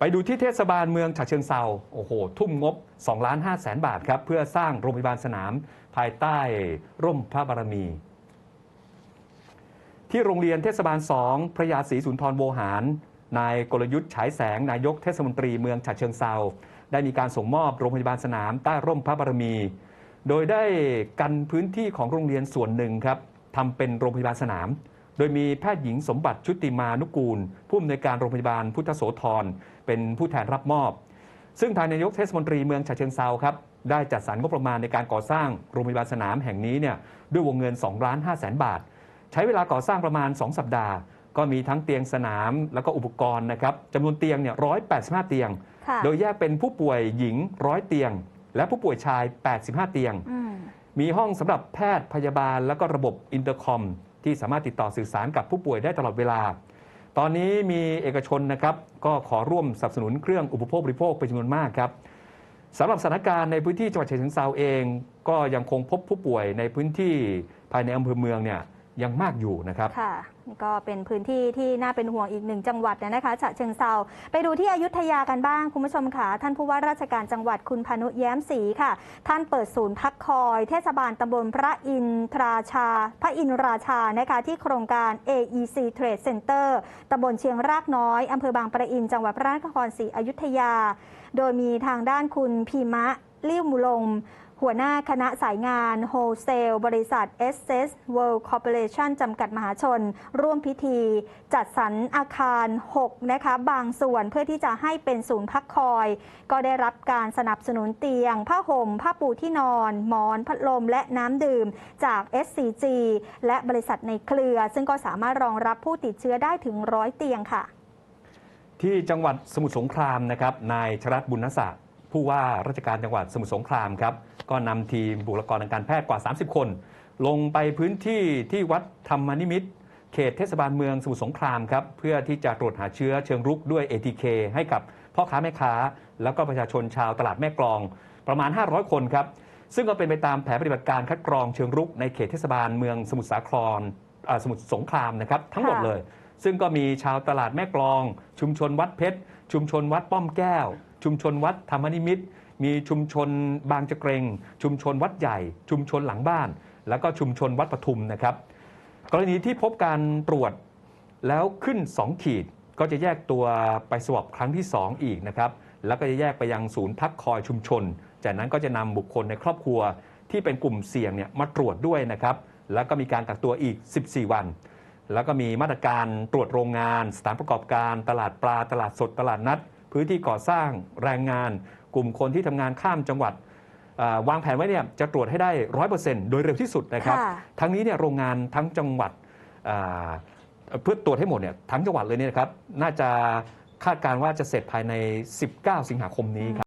ไปดูที่เทศบาลเมืองฉะเชิงเซาโอ้โห ทุ่มงบ2ล้าน5แสนบาทครับ เพื่อสร้างโรงพยาบาลสนาม ภายใต้ร่มพระบารมี ที่โรงเรียนเทศบาล 2 พระยาศรีสุนทรโวหาร นายกลยุทธ์ฉายแสง นายกเทศมนตรีเมืองฉะเชิงเซาได้มีการส่งมอบโรงพยาบาลสนามใต้ร่มพระบารมี โดยได้กันพื้นที่ของโรงเรียนส่วนหนึ่งครับทำเป็นโรงพยาบาลสนาม โดยมีแพทย์หญิงสมบัติชุติมานุกูล ผู้อำนวยการโรงพยาบาลพุทธโสธรเป็นผู้แทนรับมอบ ซึ่งทางนายกเทศมนตรีเมืองฉะเชิงเซาครับได้จัดสรรงบประมาณในการก่อสร้างโรงพยาบาลสนามแห่งนี้เนี่ยด้วยวงเงิน2ล้าน5แสนบาท ใช้เวลาก่อสร้างประมาณ 2 สัปดาห์ ก็มีทั้งเตียงสนามแล้วก็อุปกรณ์นะครับจำนวนเตียงเนี่ย185 เตียงค่ะโดยแยกเป็นผู้ป่วยหญิงร้อยเตียง และผู้ป่วยชาย 85 เตียงอืมมีห้องสำหรับแพทย์พยาบาลแล้วก็ระบบอินเตอร์คอม ที่สามารถติดต่อสื่อสารกับผู้ป่วยได้ตลอดเวลา ตอนนี้มีเอกชนนะครับก็ขอร่วมสนับสนุนเครื่องอุปโภคบริโภคเป็นจำนวนมากครับสำหรับสถานการณ์ในพื้นที่จังหวัดฉะเชิงเซาเอง ก็ยังคงพบผู้ป่วยในพื้นที่ภายในอำเภอเมืองเนี่ย ยังมากอยู่นะครับค่ะก็เป็นพื้นที่ที่น่าเป็นห่วงอีกหนึ่งจังหวัดนะคะฉะเชิงเซาไปดูที่อยุธยากันบ้างคุณผู้ชมค่ะท่านผู้ว่าราชการจังหวัดคุณพานุแย้มศรีค่ะ ท่านเปิดศูนย์พักคอย เทศบาลตำบลพระอินทราชา พระอินราชานะคะที่โครงการ AEC Trade Center ตำบลเชียงรากน้อยอำเภอบางปะอิน จังหวัดพระนครศรีอยุธยา โดยมีทางด้านคุณพีมะลิ้วมุลม หัวหน้าคณะสายงานโฮเซลบริษัท s s World Corporation จำกัดมหาชน ร่วมพิธี จัดสรรอาคาร 6 นะคะ บางส่วนเพื่อที่จะให้เป็นศูนย์พักคอย ก็ได้รับการสนับสนุนเตียง ผ้าห่ม ผ้าปูที่นอน หมอน พัดลม และน้ำดื่มจาก SCG และบริษัทในเครือ ซึ่งก็สามารถรองรับผู้ติดเชื้อได้ถึงร้อยเตียงค่ะ ที่จังหวัดสมุทรสงครามนะครับนายชรัตบุญนศักดิ์ ผู้ว่าราชการจังหวัดสมุทรสงครามครับ ก็นำทีมบุคลากรทางการแพทย์กว่า 30 คน ลงไปพื้นที่ที่วัดธรรมนิมิตรเขตเทศบาลเมืองสมุทรสงครามครับ เพื่อที่จะตรวจหาเชื้อเชิงรุกด้วย ATK ให้กับพ่อค้าแม่ค้า แล้วก็ประชาชนชาวตลาดแม่กลองประมาณ 500 คนครับ ซึ่งก็เป็นไปตามแผนปฏิบัติการคัดกรองเชิงรุกในเขตเทศบาลเมืองสมุทรสาครสมุทรสงครามนะครับทั้งหมดเลย ซึ่งก็มีชาวตลาดแม่กลอง ชุมชนวัดเพชรชุมชนวัดป้อมแก้ว ชุมชนวัดธรรมนิมิตมีชุมชนบางจะเกรง ชุมชนวัดใหญ่ ชุมชนหลังบ้าน แล้วก็ชุมชนวัดปทุมนะครับ กรณีที่พบการตรวจแล้วขึ้น 2 ขีด ก็จะแยกตัวไปสวอปครั้งที่ 2 อีกนะครับแล้วก็จะแยกไปยังศูนย์พักคอยชุมชน จากนั้นก็จะนำบุคคลในครอบครัวที่เป็นกลุ่มเสี่ยงเนี่ยมาตรวจด้วยนะครับ แล้วก็มีการกักตัวอีก 14 วัน แล้วก็มีมาตรการตรวจโรงงาน สถานประกอบการ ตลาดปลา ตลาดสด ตลาดนัด พื้นที่ก่อสร้างแรงงาน กลุ่มคนที่ทำงานข้ามจังหวัดอ่าวางแผนไว้เนี่ยจะตรวจให้ได้ร้อยเปอร์เซ็นต์โดยเร็วที่สุดนะครับค่ะทั้งนี้เนี่ยโรงงานทั้งจังหวัดอ่าเพื่อตรวจให้หมดเนี่ยทั้งจังหวัดเลยเนี่ยนะครับน่าจะคาดการณ์ว่าจะเสร็จภายใน 19 สิงหาคมนี้ครับ